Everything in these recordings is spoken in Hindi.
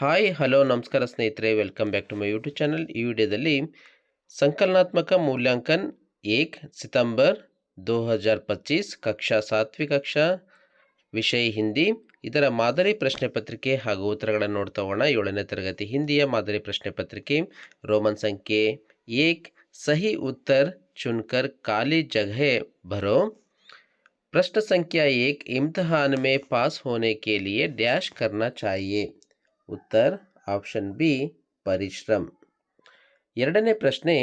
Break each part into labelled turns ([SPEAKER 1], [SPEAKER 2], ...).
[SPEAKER 1] ಹಾಯ್ ಹಲೋ ನಮಸ್ಕಾರ ಸ್ನೇಹಿತರೆ welcome back to my YouTube channel ಈ ವಿಡಿಯೋದಲ್ಲಿ संकलनात्मक मूल्यांकन एक सितंबर 2025 ಕಕ್ಷಾ ಸಾತ್ವಿ ಕಕ್ಷಾ ವಿಷಯ ಹಿಂದಿ ಇದರ ಮಾದರಿ ಪ್ರಶ್ನೆ ಪತ್ರಿಕೆ ಹಾಗೂ ಉತ್ತರಗಳನ್ನು ನೋಡ್ತಾ ಹೋಗೋಣ ಏಳನೇ ತರಗತಿ ಹಿಂದಿಯ ಮಾದರಿ ಪ್ರಶ್ನೆ ಪತ್ರಿಕೆ ರೋಮನ್ ಸಂಖ್ಯೆ एक सही उत्तर चुनकर काली जगह भरो प्रश्न संख्या एक इम्तिहान में पास होने के लिए डैश करना चाहिए उत्तर ऑप्शन बी परिश्रम ಎರಡನೇ ಪ್ರಶ್ನೆ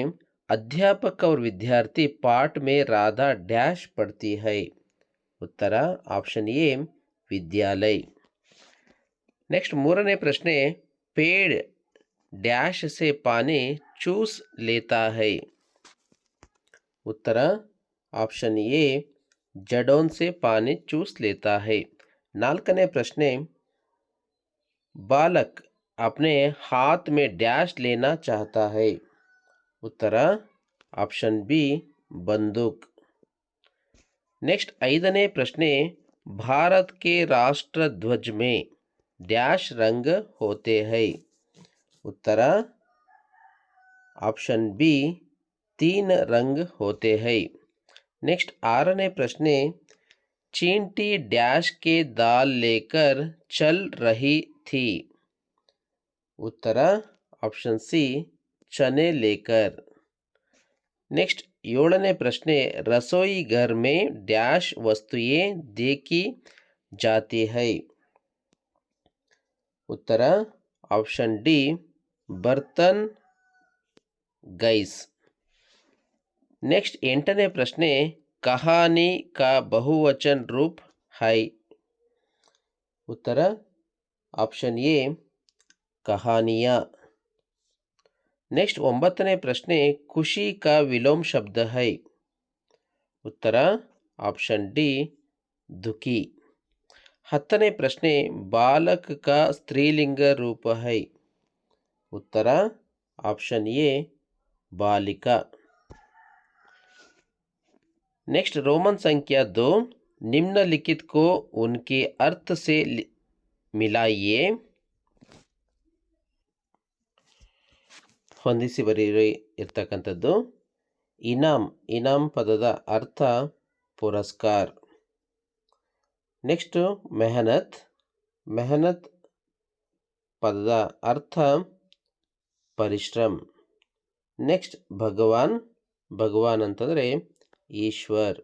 [SPEAKER 1] अध्यापक और विद्यार्थी पाठ में राधा डैश पढ़ती है उत्तर ऑप्शन ए विद्यालय नेक्स्ट ಮೂರನೇ ಪ್ರಶ್ನೆ पेड़ डैश से पानी चूस लेता है उत्तर ऑप्शन ए जड़ों से पानी चूस लेता है ನಾಲ್ಕನೇ ಪ್ರಶ್ನೆ बालक अपने हाथ में डैश लेना चाहता है। उत्तर ऑप्शन बी, बंदूक। नेक्स्ट ईदने प्रश्ने, भारत के राष्ट्र ध्वज में डैश रंग होते हैं। उत्तर ऑप्शन बी, तीन रंग होते हैं। नेक्स्ट, आरने प्रश्ने, चींटी डैश के दाल लेकर चल रही थी उत्तर ऑप्शन सी चने लेकर नेक्स्ट ಏಳನೇ ಪ್ರಶ್ನೆ रसोई घर में डैश वस्तुएं देखी जाती है उत्तर ऑप्शन डी बर्तन गैस नेक्स्ट ಎಂಟನೇ ಪ್ರಶ್ನೆ कहानी का बहुवचन रूप है उत्तर ऑप्शन ए कहानियाँ नेक्स्ट ಒಂಬತ್ತನೇ ಪ್ರಶ್ನೆ ಖುಷಿ का विलोम शब्द है उत्तर ऑप्शन डी दुखी ಹತ್ತನೇ ಪ್ರಶ್ನೆ बालक का स्त्रीलिंग रूप है उत्तर ऑप्शन ए बालिका नेक्स्ट रोमन संख्या दो निम्नलिखित को उनके अर्थ से लि- मिलाइए ಹೊಂದಿಸಿ ಬರೀರಿ ಇರ್ತಕ್ಕಂಥದ್ದು ಇನಾಮ್ ಇನಾಮ್ ಪದದ ಅರ್ಥ ಪುರಸ್ಕಾರ್ ನೆಕ್ಸ್ಟು ಮೆಹನತ್ ಮೆಹನತ್ ಪದದ ಅರ್ಥ ಪರಿಶ್ರಮ್ ನೆಕ್ಸ್ಟ್ ಭಗವಾನ್ ಭಗವಾನ್ ಅಂತಂದರೆ ಈಶ್ವರ್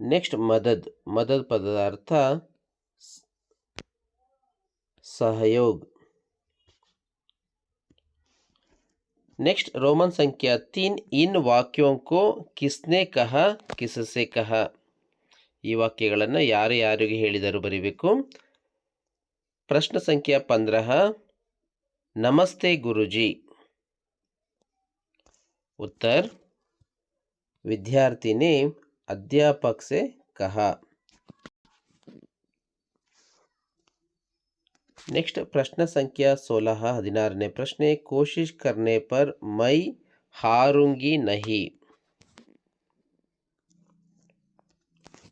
[SPEAKER 1] ನೆಕ್ಸ್ಟ್ ಮದದ್ ಮದದ್ ಪದದ ಅರ್ಥ ಸ್- ಸಹಯೋಗ್ नेक्स्ट रोमन संख्या तीन इन वाक्यों को किसने कहा किससे कहा ಈ ವಾಕ್ಯಗಳನ್ನು ಯಾರು ಯಾರಿಗೆ ಹೇಳಿದರು ಬರೀಬೇಕು ಪ್ರಶ್ನೆ ಸಂಖ್ಯಾ पंद्रह नमस्ते गुरुजी उत्तर विद्यार्थी ने अध्यापक से ನೆಕ್ಸ್ಟ್ ಪ್ರಶ್ನೆ ಸಂಖ್ಯಾ ಸೋಲಹ ಹದಿನಾರನೇ ಪ್ರಶ್ನೆ, ಕೋಶಿಶ್ ಕರ್ನೆ ಪರ್ ಮೈ ಹಾರುಂಗಿ ನಹಿ.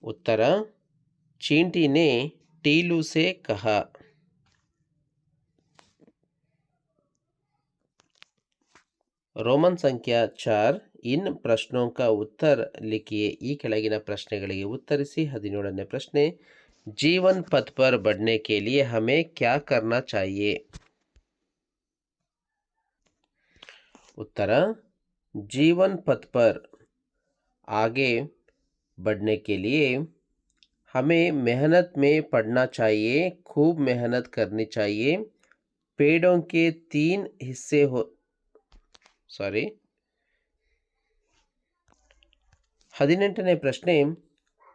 [SPEAKER 1] ಉತ್ತರ, ಚೀಂಟಿನೇ ಟೀಲು ಸೆ ಕಹ. ರೋಮನ್ ಸಂಖ್ಯಾ ಚಾರ್, ಇನ್ ಪ್ರಶ್ನೋಂಕ ಉತ್ತರ ಲಿಖಿಯೇ ಈ ಕೆಳಗಿನ ಪ್ರಶ್ನೆಗಳಿಗೆ ಉತ್ತರಿಸಿ ಹದಿನೇಳನೇ ಪ್ರಶ್ನೆ जीवन पथ पर बढ़ने के लिए हमें क्या करना चाहिए उत्तर जीवन पथ पर आगे बढ़ने के लिए हमें मेहनत में पढ़ना चाहिए खूब मेहनत करनी चाहिए पेड़ों के तीन हिस्से हो सॉरी ಹದಿನೆಂಟನೇ ಪ್ರಶ್ನೆ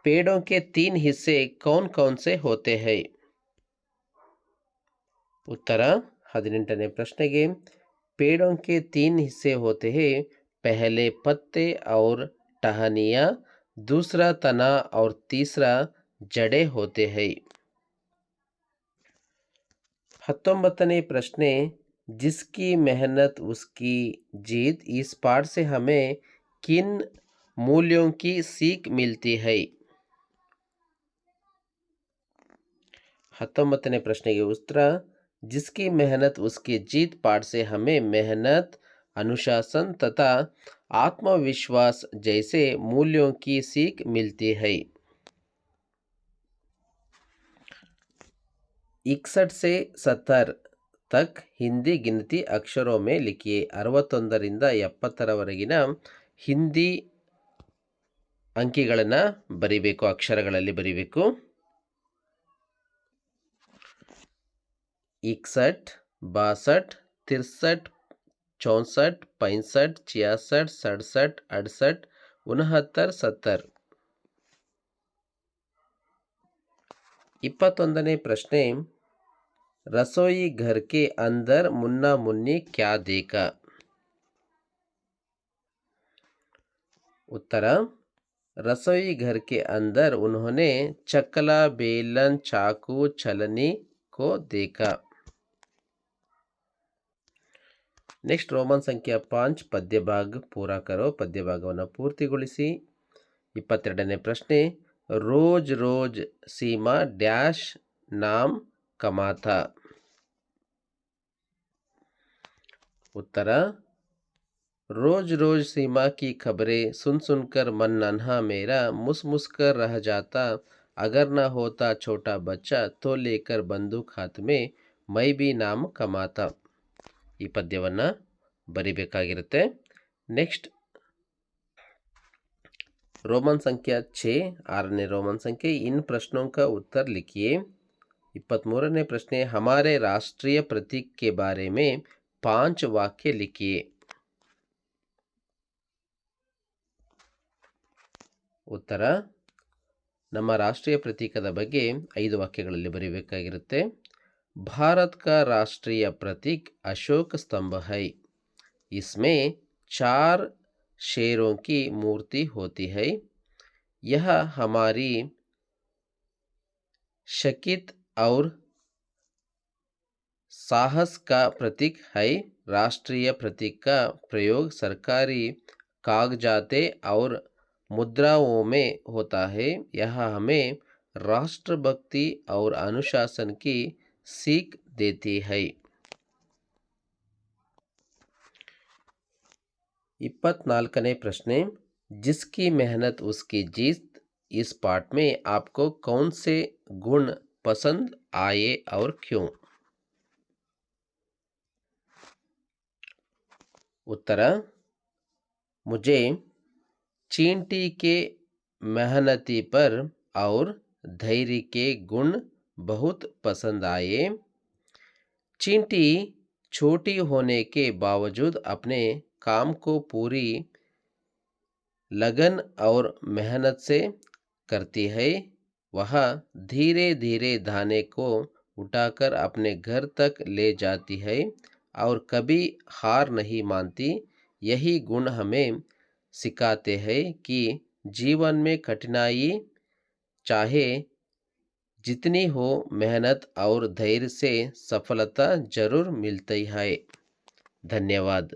[SPEAKER 1] पेड़ों के तीन हिस्से कौन कौन से होते हैं? ಉತ್ತರ प्रश्न के, पेड़ों के तीन हिस्से होते हैं, पहले पत्ते और टहनिया, दूसरा तना और तीसरा जड़े होते हैं। हतोबतने प्रश्न, जिसकी मेहनत, उसकी जीत, इस पाठ से हमें किन मूल्यों की सीख मिलती है? ಹತ್ತೊಂಬತ್ತನೇ ಪ್ರಶ್ನೆಗೆ ಉತ್ತರ जिसकी मेहनत उसकी जीत पाठ से हमें मेहनत अनुशासन तथा आत्मविश्वास जैसे मूल्यों की सीख मिलती है इकसठ से सत्तर तक ಹಿಂದಿ ಗಿನತಿ ಅಕ್ಷರೋ ಮೇ ಲಿಖಿಯೆ ಅರವತ್ತೊಂದರಿಂದ ಎಪ್ಪತ್ತರವರೆಗಿನ ಹಿಂದಿ ಅಂಕಿಗಳನ್ನು ಬರಿಬೇಕು ಅಕ್ಷರಗಳಲ್ಲಿ ಬರಿಬೇಕು इकसठ बासठ तिरसठ चौंसठ पैंसठ छियासठ सड़सठ अड़सठ उनहत्तर सत्तर ಇಪ್ಪತ್ತೊಂದನೇ ಪ್ರಶ್ನೆ रसोई घर के अंदर मुन्ना मुन्नी क्या देखा उत्तर रसोई घर के अंदर उन्होंने चकला बेलन चाकू छलनी को देखा ನೆಕ್ಸ್ಟ್ ರೋಮನ್ ಸಂಖ್ಯೆ ಪಾಂಚ್ ಪದ್ಯ ಭಾಗ ಪೂರಾ ಕರೋ ಪದ್ಯ ಭಾಗವನ್ನು ಪೂರ್ತಿಗೊಳಿಸಿ ಇಪ್ಪತ್ತೆರಡನೇ ಪ್ರಶ್ನೆ ರೋಜ್ ರೋಜ್ ಸೀಮಾ ಡ್ಯಾಶ್ ನಾಮ್ ಕಮಾಥ उत्तर रोज रोज सीमा की खबरें सुन सुनकर मन नन्हा मेरा मुस मुस कर रह जाता अगर न होता छोटा बच्चा तो लेकर बंदूक हाथ में मैं भी नाम कमाता ಈ ಪದ್ಯವನ್ನು ಬರಿಬೇಕಾಗಿರುತ್ತೆ ನೆಕ್ಸ್ಟ್ ರೋಮನ್ ಸಂಖ್ಯಾ ಛೇ ಆರನೇ ರೋಮನ್ ಸಂಖ್ಯೆ ಇನ್ ಪ್ರಶ್ನೋं का उत्तर लिखिए ಇಪ್ಪತ್ತ್ಮೂರನೇ ಪ್ರಶ್ನೆ हमारे राष्ट्रीय प्रतीक के बारे में पांच वाक्य लिखिए ಉತ್ತರ ನಮ್ಮ ರಾಷ್ಟ್ರೀಯ ಪ್ರತೀಕದ ಬಗ್ಗೆ ಐದು ವಾಕ್ಯಗಳಲ್ಲಿ ಬರೀಬೇಕಾಗಿರುತ್ತೆ भारत का राष्ट्रीय प्रतीक अशोक स्तंभ है। इसमें चार शेरों की मूर्ति होती है। यह हमारी शकित और साहस का प्रतीक है। राष्ट्रीय प्रतीक का प्रयोग सरकारी कागजाते और मुद्राओं में होता है। यह हमें राष्ट्रभक्ति और अनुशासन की सीख देती है। ಇಪ್ಪತ್ನಾಲ್ಕನೇ प्रश्न, जिसकी मेहनत, उसकी जीत, इस पाठ में आपको कौन से गुण पसंद आए और क्यों? उत्तर, मुझे चींटी के मेहनती पर और धैर्य के गुण बहुत पसंद आए। चींटी छोटी होने के बावजूद अपने काम को पूरी लगन और मेहनत से करती है। वह धीरे धीरे दाने को उठाकर अपने घर तक ले जाती है और कभी हार नहीं मानती। यही गुण हमें सिखाते हैं कि जीवन में कठिनाई चाहे जितनी हो मेहनत और धैर्य से सफलता ज़रूर मिलती है। धन्यवाद।